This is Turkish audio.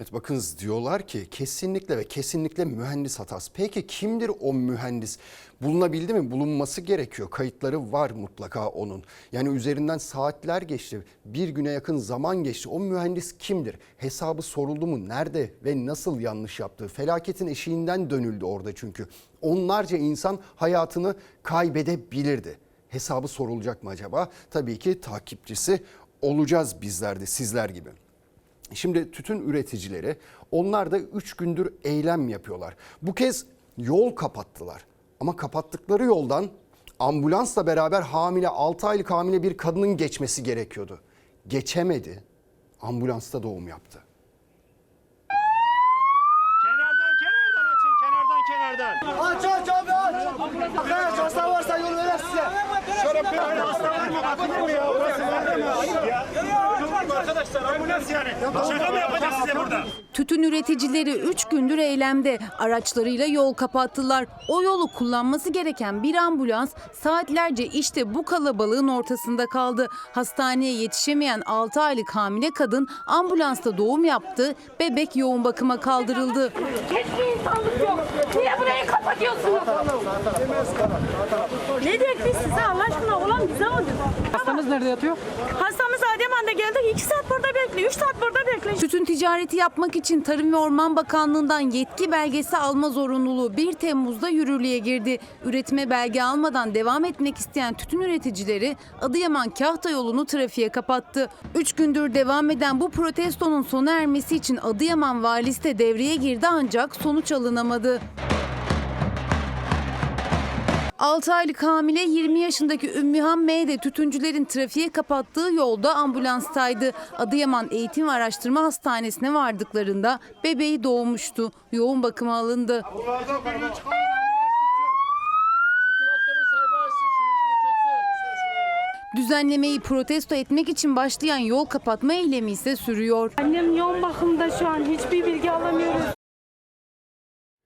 Evet bakınız diyorlar ki kesinlikle ve kesinlikle mühendis hatası. Peki kimdir o mühendis? Bulunabildi mi? Bulunması gerekiyor. Kayıtları var mutlaka onun. Yani üzerinden saatler geçti. Bir güne yakın zaman geçti. O mühendis kimdir? Hesabı soruldu mu? Nerede ve nasıl yanlış yaptı? Felaketin eşiğinden dönüldü orada çünkü. Onlarca insan hayatını kaybedebilirdi. Hesabı sorulacak mı acaba? Tabii ki takipçisi olacağız bizler de sizler gibi. Şimdi tütün üreticileri onlar da 3 gündür eylem yapıyorlar. Bu kez yol kapattılar. Ama kapattıkları yoldan ambulansla beraber hamile 6 aylık hamile bir kadının geçmesi gerekiyordu. Geçemedi. Ambulansta doğum yaptı. Kenardan kenardan açın kenardan kenardan. Aç aç abi aç. Arkadaş hasta varsa yol verir size. Şöyle bir hasta var mı bakın buraya burası nerede mi? Ambulans yani. Şaka mı yapacağız size burada? Tütün üreticileri 3 gündür eylemde. Araçlarıyla yol kapattılar. O yolu kullanması gereken bir ambulans saatlerce işte bu kalabalığın ortasında kaldı. Hastaneye yetişemeyen 6 aylık hamile kadın ambulansta doğum yaptı. Bebek yoğun bakıma kaldırıldı. Hiçbir insanlık yok. Niye burayı kapatıyorsunuz? Ne dedik biz size Allah aşkına olan bize oldu. Hastamız nerede yatıyor? Hastamız Adıyaman'da geldik. 2 saat burada bekliyor. 3 saat burada bekliyor. Tütün ticareti yapmak için Tarım ve Orman Bakanlığı'ndan yetki belgesi alma zorunluluğu 1 Temmuz'da yürürlüğe girdi. Üretime belge almadan devam etmek isteyen tütün üreticileri Adıyaman Kahta yolunu trafiğe kapattı. 3 gündür devam eden bu protestonun sona ermesi için Adıyaman valisi de devreye girdi ancak sonuç alınamadı. 6 aylık hamile 20 yaşındaki Ümmühan M de tütüncülerin trafiğe kapattığı yolda ambulanstaydı. Adıyaman Eğitim ve Araştırma Hastanesi'ne vardıklarında bebeği doğmuştu. Yoğun bakıma alındı. Düzenlemeyi protesto etmek için başlayan yol kapatma eylemi ise sürüyor. Annem yoğun bakımda şu an. Hiçbir bilgi alamıyoruz.